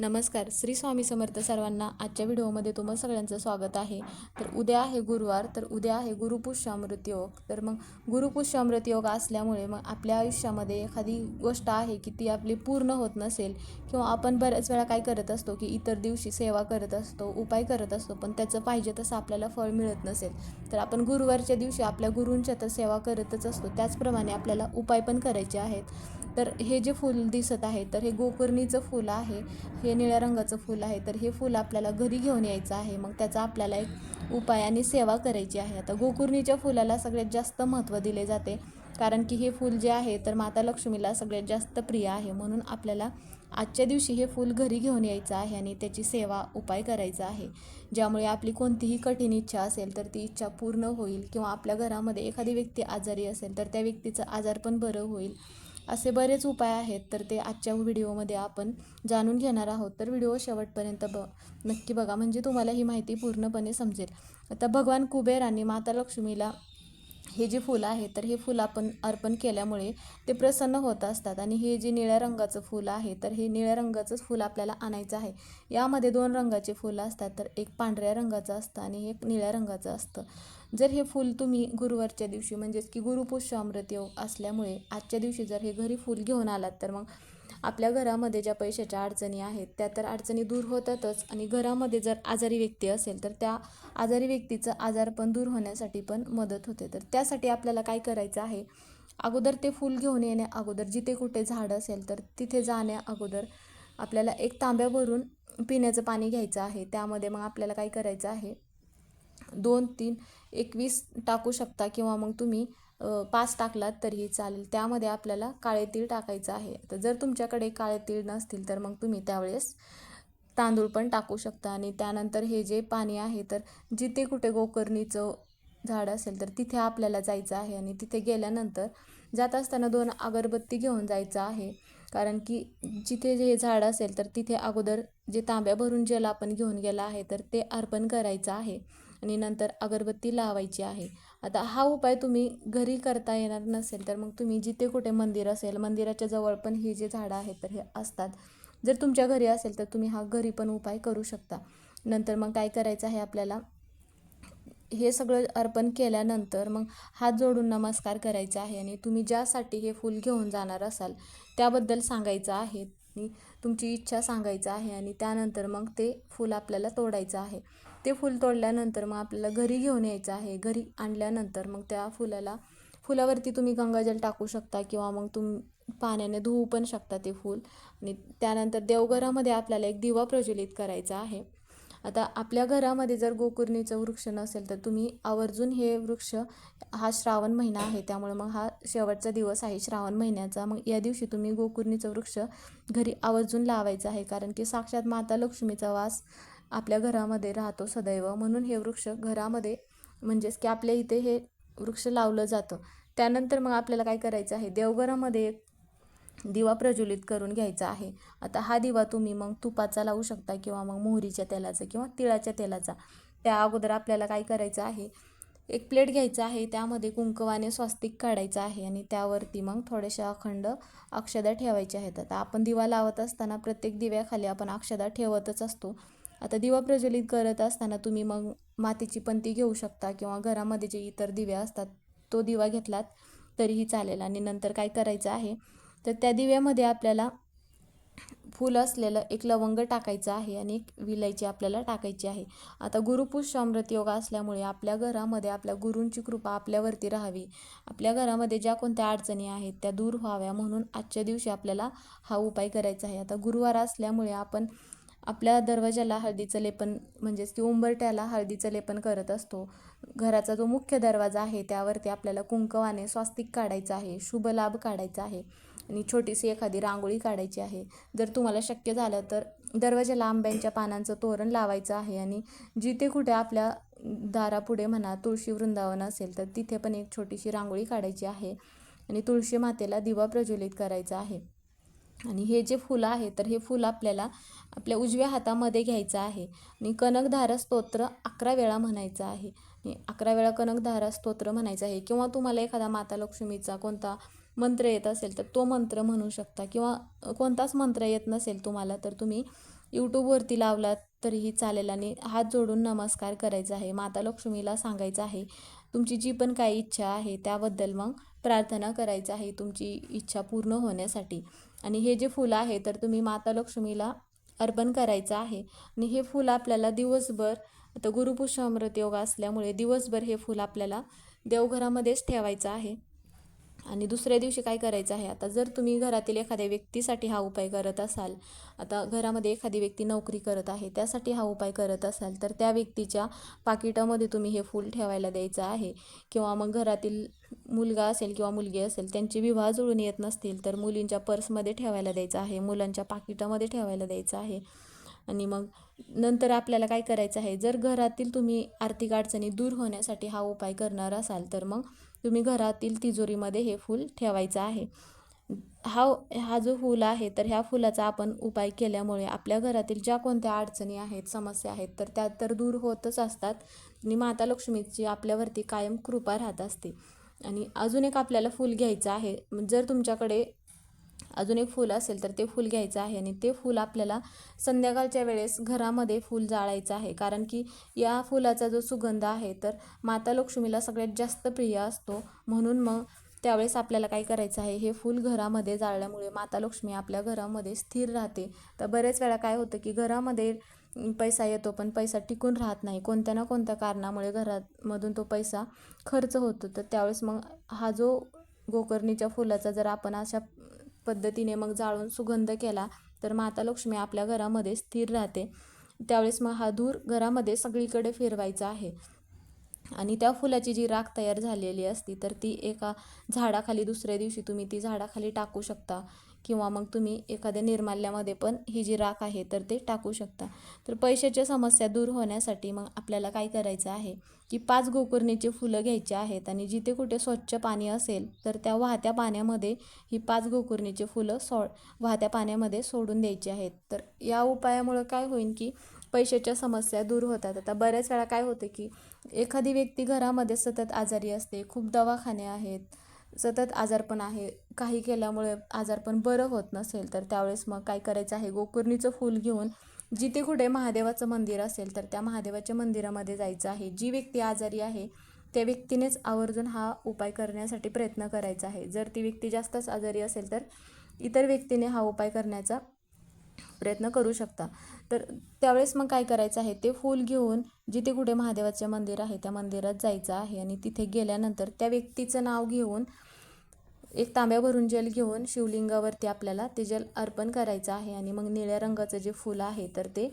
नमस्कार. श्री स्वामी समर्थ सर्वांना आजच्या व्हिडिओमध्ये तुम्हा सगळ्यांचं स्वागत आहे. तर उद्या आहे गुरुवार तर उद्या आहे गुरुपुष्यामृत योग. तर मग गुरुपुष्यामृत योग असल्यामुळे मग आपल्या आयुष्यामध्ये एखादी गोष्ट आहे की ती आपली पूर्ण होत नसेल किंवा आपण बऱ्याच वेळा काय करत असतो की इतर दिवशी सेवा करत असतो उपाय करत असतो पण त्याचं पाहिजे तसं आपल्याला फळ मिळत नसेल. तर आपण गुरुवारच्या दिवशी आपल्या गुरूंच्या तर सेवा करतच असतो त्याचप्रमाणे आपल्याला उपाय पण करायचे आहेत. तर हे जे फूल दिसत आहे तर हे गोकर्णीचं फूल आहे हे निळ्या रंगाचं फूल आहे तर हे फूल आपल्याला घरी घेऊन यायचं आहे. मग त्याचा आपल्याला एक उपाय आणि सेवा करायची आहे. आता गोकुर्णीच्या फुलाला सगळ्यात जास्त महत्त्व दिले जाते. कारण की हे फूल जे आहे तर माता लक्ष्मीला सगळ्यात जास्त प्रिय आहे. म्हणून आपल्याला आजच्या दिवशी हे फूल घरी घेऊन यायचं आहे आणि त्याची सेवा उपाय करायचा आहे. ज्यामुळे आपली कोणतीही कठीण इच्छा असेल तर ती इच्छा पूर्ण होईल. किंवा आपल्या घरामध्ये एखादी व्यक्ती आजारी असेल तर त्या व्यक्तीचं आजार पण बरं होईल. असे बरेच उपाय आहेत तर ते आजच्या व्हिडिओमध्ये आपण जाणून घेणार आहोत. तर व्हिडिओ शेवटपर्यंत ब नक्की बघा. म्हणजे तुम्हाला ही माहिती पूर्णपणे समजेल. आता भगवान कुबेर आणि माता लक्ष्मीला हे जे फुलं आहे तर हे फुलं आपण अर्पण केल्यामुळे ते प्रसन्न होत असतात. आणि हे जे निळ्या रंगाचं फुल आहे तर हे निळ्या रंगाचंच फुल आपल्याला आणायचं आहे. यामध्ये दोन रंगाचे फुलं असतात तर एक पांढऱ्या रंगाचं असतं आणि एक निळ्या रंगाचं असतं. जर हे फूल तुम्ही गुरुवारच्या दिवशी म्हणजेच की गुरुपुष्य अमृत योग असल्यामुळे आजच्या दिवशी जर हे घरी फूल घेऊन आलात तर मग आपल्या घरामध्ये ज्या पैशाच्या अडचणी आहेत त्या तर अडचणी दूर होतातच. आणि घरामध्ये जर आजारी व्यक्ती असेल तर त्या आजारी व्यक्तीचं आजारपण दूर होण्यासाठी पण मदत होते. तर त्यासाठी आपल्याला काय करायचं आहे? अगोदर ते फूल घेऊन येण्या अगोदर जिथे कुठे झाड असेल तर तिथे जाण्या अगोदर आपल्याला एक तांब्यावरून पिण्याचं पाणी घ्यायचं आहे. त्यामध्ये मग आपल्याला काय करायचं आहे? दोन तीन एकवीस टाकू शकता किंवा मग तुम्ही पाच टाकलात तरीही चालेल. त्यामध्ये आपल्याला काळे तीळ टाकायचं आहे. तर जर तुमच्याकडे काळे तीळ नसतील तर मग तुम्ही त्यावेळेस तांदूळ पण टाकू शकता. आणि त्यानंतर हे जे पाणी आहे तर जिथे कुठे गोकर्णीचं झाड असेल तर तिथे आपल्याला जायचं आहे. आणि तिथे गेल्यानंतर जात असताना दोन अगरबत्ती घेऊन जायचं आहे. कारण की जिथे जे झाड असेल तर तिथे अगोदर जे तांब्या भरून जेल आपण घेऊन गेला आहे तर ते अर्पण करायचं आहे. आणि नंतर अगरबत्ती लावायची आहे. आता हा उपाय तुम्ही घरी करता येणार नसेल तर मग तुम्ही जिथे कुठे मंदिर असेल मंदिराच्या जवळ पण ही जे झाडं आहेत तर हे असतात. जर तुमच्या घरी असेल तर तुम्ही हा घरी पण उपाय करू शकता. नंतर मग काय करायचं आहे आपल्याला? हे सगळं अर्पण केल्यानंतर मग हात जोडून नमस्कार करायचा आहे आणि तुम्ही ज्यासाठी हे फूल घेऊन जाणार असाल त्याबद्दल सांगायचं आहे. तुमची इच्छा सांगायचं आहे आणि त्यानंतर मग ते फूल आपल्याला तोडायचं आहे. ते फूल तोडल्यानंतर मग आपल्याला घरी घेऊन यायचं आहे. घरी आणल्यानंतर मग त्या फुलाला फुलावरती तुम्ही गंगाजल टाकू शकता किंवा मग तुम पाण्याने धुवू पण शकता ते फूल. आणि त्यानंतर देवघरामध्ये आपल्याला एक दिवा प्रज्वलित करायचा आहे. आता आपल्या घरामध्ये जर गोकुर्णीचं वृक्ष नसेल तर तुम्ही आवर्जून हे वृक्ष हा श्रावण महिना आहे. त्यामुळे मग हा शेवटचा दिवस आहे श्रावण महिन्याचा. मग या दिवशी तुम्ही गोकुर्णीचं वृक्ष घरी आवर्जून लावायचं आहे. कारण की साक्षात माता लक्ष्मीचा वास आपल्या घरामध्ये राहतो सदैव. म्हणून हे वृक्ष घरामध्ये म्हणजेच की आपल्या इथे हे वृक्ष लावलं जातं. त्यानंतर मग आपल्याला काय करायचं आहे? देवघरामध्ये एक दिवा प्रज्वलित करून घ्यायचा आहे. आता हा दिवा तुम्ही मग तुपाचा लावू शकता किंवा मग मोहरीच्या तेलाचा किंवा तिळाच्या तेलाचा. त्या अगोदर आपल्याला काय करायचं आहे? एक प्लेट घ्यायचं आहे. त्यामध्ये कुंकवाने स्वास्तिक काढायचं आहे आणि त्यावरती मग थोड्याशा अखंड अक्षदा ठेवायच्या आहेत. आता आपण दिवा लावत असताना प्रत्येक दिव्याखाली आपण अक्षदा ठेवतच असतो. आता दिवा प्रज्वलित करत असताना तुम्ही मग मातीची पंती घेऊ शकता किंवा घरामध्ये जे इतर दिवे असतात तो दिवा घेतलात तरीही चालेल आणि नंतर काय करायचं आहे? तर त्या दिव्यामध्ये आपल्याला फूल असलेलं एक लवंग टाकायचं आहे आणि एक विलायची आपल्याला टाकायची आहे. आता गुरुपुष्य अमृत योगा असल्यामुळे आपल्या घरामध्ये आपल्या गुरूंची कृपा आपल्यावरती राहावी. आपल्या घरामध्ये ज्या कोणत्या अडचणी आहेत त्या दूर व्हाव्या म्हणून आजच्या दिवशी आपल्याला हा उपाय करायचा आहे. आता गुरुवार असल्यामुळे आपण आपल्या दरवाजाला हळदीचं लेपन म्हणजेच की उंबरट्याला हळदीचं लेपन करत असतो. घराचा जो मुख्य दरवाजा आहे त्यावरती आपल्याला कुंकवाने स्वास्तिक काढायचं आहे शुभ लाभ काढायचा आहे आणि छोटीशी एखादी रांगोळी काढायची आहे. जर तुम्हाला शक्य झालं तर दरवाजाला आंब्यांच्या पानांचं तोरण लावायचं आहे आणि जिथे कुठे आपल्या दारापुढे म्हणा तुळशी वृंदावन असेल तर तिथे पण एक छोटीशी रांगोळी काढायची आहे आणि तुळशी मातेला दिवा प्रज्वलित करायचा आहे. आणि हे जे फुलं आहे तर हे फुलं आपल्याला आपल्या उजव्या हातामध्ये घ्यायचं आहे. आणि कनकधारा स्तोत्र अकरा वेळा म्हणायचं आहे. आणि अकरा वेळा कनकधारा स्तोत्र म्हणायचं आहे. किंवा तुम्हाला एखादा माता लक्ष्मीचा कोणता मंत्र येत असेल तर तो मंत्र म्हणू शकता. किंवा कोणताच मंत्र येत नसेल तुम्हाला तर तुम्ही यूट्यूबवरती लावलात तरीही चालेल. आणि हात जोडून नमस्कार करायचा आहे. माता लक्ष्मीला सांगायचं आहे तुमची जी पण काही इच्छा आहे त्याबद्दल मग प्रार्थना करायचं आहे तुमची इच्छा पूर्ण होण्यासाठी. आणि हे जे फुलं आहे तर तुम्ही माता लक्ष्मीला अर्पण करायचं आहे. आणि हे फूल आपल्याला दिवसभर आता गुरुपुष्य अमृत योग असल्यामुळे दिवसभर हे फूल आपल्याला देवघरामध्येच ठेवायचं आहे. आणि दुसऱ्या दिवशी काय करायचं आहे? आता जर तुम्ही घरातील एखाद्या व्यक्तीसाठी हा उपाय करत असाल आता घरामध्ये एखादी व्यक्ती नोकरी करत आहे त्यासाठी हा उपाय करत असाल तर त्या व्यक्तीच्या पाकिटामध्ये तुम्ही हे फूल ठेवायला द्यायचं आहे. किंवा मग घरातील मुलगा असेल किंवा मुलगी असेल त्यांचे विवाह जुळून येत नसतील तर मुलींच्या पर्समध्ये ठेवायला द्यायचं आहे मुलांच्या पाकिटामध्ये ठेवायला द्यायचं आहे. आणि मग नंतर आपल्याला काय करायचं आहे? जर घरातील तुम्ही आर्थिक अडचणी दूर होण्यासाठी हा उपाय करणार असाल तर मग तुम्ही घरातील तिजोरीमध्ये हे फूल ठेवायचं आहे. हा हा जो फूल आहे तर ह्या फुलाचा आपण उपाय केल्यामुळे आपल्या घरातील ज्या कोणत्या अडचणी आहेत समस्या आहेत तर त्या तर दूर होतच असतात आणि माता लक्ष्मीची आपल्यावरती कायम कृपा राहत असते. आणि अजून एक आपल्याला फूल घ्यायचं आहे. जर तुमच्याकडे अजून एक फूल असेल तर ते फूल घ्यायचं आहे आणि ते फूल आपल्याला संध्याकाळच्या वेळेस घरामध्ये फूल जाळायचं आहे. कारण की या फुलाचा जो सुगंध आहे तर माता लक्ष्मीला सगळ्यात जास्त प्रिय असतो. म्हणून मग त्यावेळेस आपल्याला काय करायचं आहे हे फूल घरामध्ये जाळल्यामुळे माता लक्ष्मी आपल्या घरामध्ये स्थिर राहते. तर बरेच वेळा काय होतं की घरामध्ये पैसा येतो पण पैसा टिकून राहत नाही. कोणत्या ना कोणत्या कारणामुळे घरामधून तो पैसा खर्च होतो. तर त्यावेळेस मग हा जो गोकर्णीच्या फुलाचा जर आपण अशा पद्धतीने मग जाळून सुगंध केला तर माता लक्ष्मी आपल्या घरामध्ये स्थिर राहते. त्यावेळेस मग हा धूर घरामध्ये सगळीकडे फिरवायचा आहे. आणि त्या फुलाची जी राख तयार झालेली असती तर ती एका झाडाखाली दुसऱ्या दिवशी तुम्ही ती झाडाखाली टाकू शकता. किंवा मग तुम्ही एखाद्या निर्माल्यामध्ये पण ही जी राख आहे तर ते टाकू शकता. तर पैशाच्या समस्या दूर होण्यासाठी मग आपल्याला काय करायचं आहे की पाच गोकर्णीचे फुलं घ्यायचे आहेत आणि जिथे कुठे स्वच्छ पाणी असेल तर त्या वाहत्या पाण्यामध्ये ही पाच गोकर्णीचे फुलं सो वाहत्या पाण्यामध्ये सोडून द्यायची आहेत. तर या उपायामुळं काय होईल की पैशाच्या समस्या दूर होतात. आता बऱ्याच वेळा काय होते की एखादी व्यक्ती घरामध्ये सतत आजारी असते खूप दवाखाने आहेत सतत आजारपण आहे काही केल्यामुळे आजारपण बरं होत नसेल तर त्यावेळेस मग काय करायचं आहे? गोकुर्णीचं फूल घेऊन जिथे कुठे महादेवाचं मंदिर असेल तर त्या महादेवाच्या मंदिरामध्ये जायचं आहे. जी व्यक्ती आजारी आहे त्या व्यक्तीनेच आवर्जून हा उपाय करण्यासाठी प्रयत्न करायचा आहे. जर ती व्यक्ती जास्तच आजारी असेल तर इतर व्यक्तीने हा उपाय करण्याचा प्रयत्न करू शकता. तर त्यावेळेस मग काय करायचं आहे ते फूल घेऊन जिथे कुठे महादेवाचे मंदिर आहे त्या मंदिरात जायचं आहे आणि तिथे गेल्यानंतर त्या व्यक्तीचं नाव घेऊन एक तांब्या भरून जल घेऊन शिवलिंगावरती आपल्याला ते जल अर्पण करायचं आहे आणि मग निळ्या रंगाचं जे फूल आहे तर ते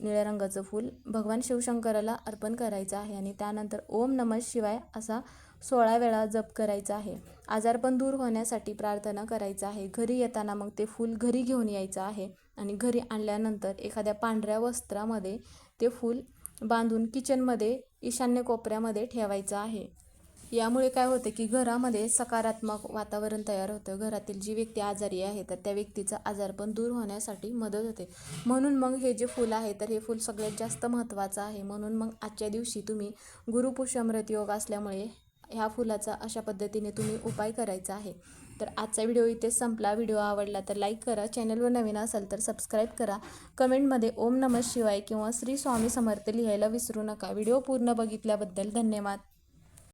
निळ्या रंगाचं फूल भगवान शिवशंकराला अर्पण करायचं आहे आणि त्यानंतर ओम नमः शिवाय असा सोळा वेळा जप करायचा आहे. आजारपण दूर होण्यासाठी प्रार्थना करायचं आहे. घरी येताना मग ते फूल घरी घेऊन यायचं आहे. आणि घरी आणल्यानंतर एखाद्या पांढऱ्या वस्त्रामध्ये ते फूल बांधून किचनमध्ये ईशान्य कोपऱ्यामध्ये ठेवायचं आहे. यामुळे काय होतं की घरामध्ये सकारात्मक वातावरण तयार होतं. घरातील जी व्यक्ती आजारी आहे तर त्या व्यक्तीचा आजारपण दूर होण्यासाठी मदत होते. म्हणून मग हे जे फूल आहे तर हे फूल सगळ्यात जास्त महत्त्वाचं आहे. म्हणून मग आजच्या दिवशी तुम्ही गुरुपुष्यमृत योग असल्यामुळे ह्या फुलाचा अशा पद्धतीने तुम्ही उपाय करायचा आहे. तर आजचा व्हिडिओ इथेच संपला. व्हिडिओ आवडला तर लाईक करा. चॅनलवर नवीन असाल तर सबस्क्राईब करा. कमेंटमध्ये ओम नमः शिवाय किंवा श्री स्वामी समर्थ लिहायला विसरू नका. व्हिडिओ पूर्ण बघितल्याबद्दल धन्यवाद.